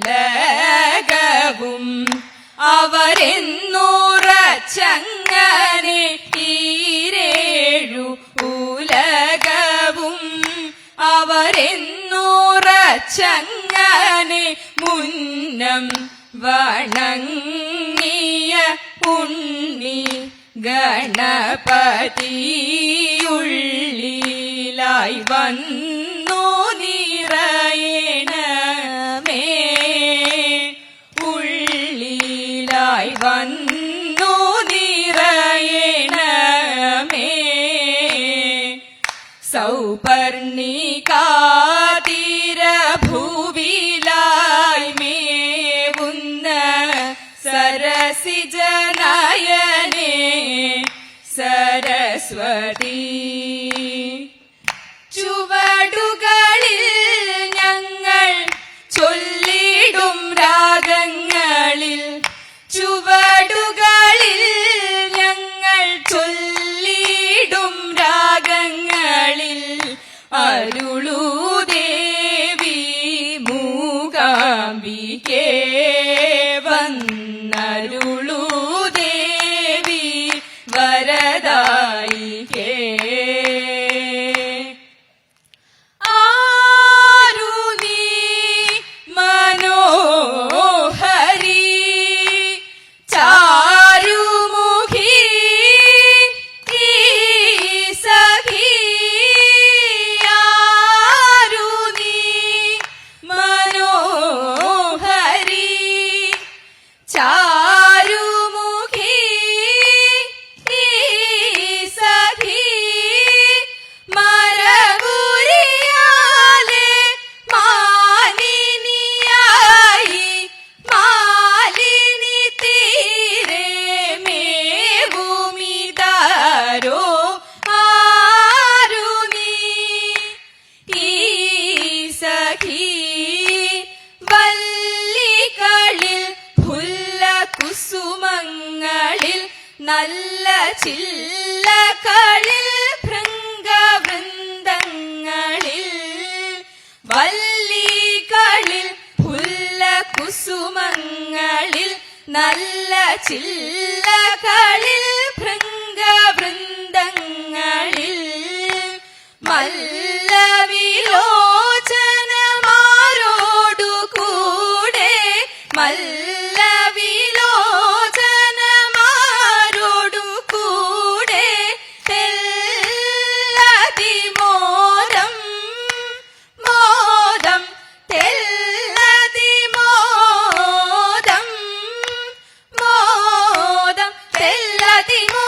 ഉലകവും അവരെന്നൂറച്ചങ്ങനെ ഈരേഴു ഉലകവും അവരെന്നൂറച്ചങ്ങനെ മുന്നം വണങ്ങിയ ഉണ്ണി ഗണപതിയുള്ളിലായി വന്നു. സൗപർണികാതിരഭൂവിലായി മേവുന്ന സരസിജനയനേ സരസ്വതി. ചുവടുകളിൽ Amen. നല്ല ചില്ലകളിൽ ഭൃംഗവൃന്ദങ്ങളിൽ വല്ലികളിൽ പുല്ല കുസുമങ്ങളിൽ നല്ല ചില്ലകളിൽ ഭൃംഗവൃന്ദങ്ങളിൽ മല്ല ti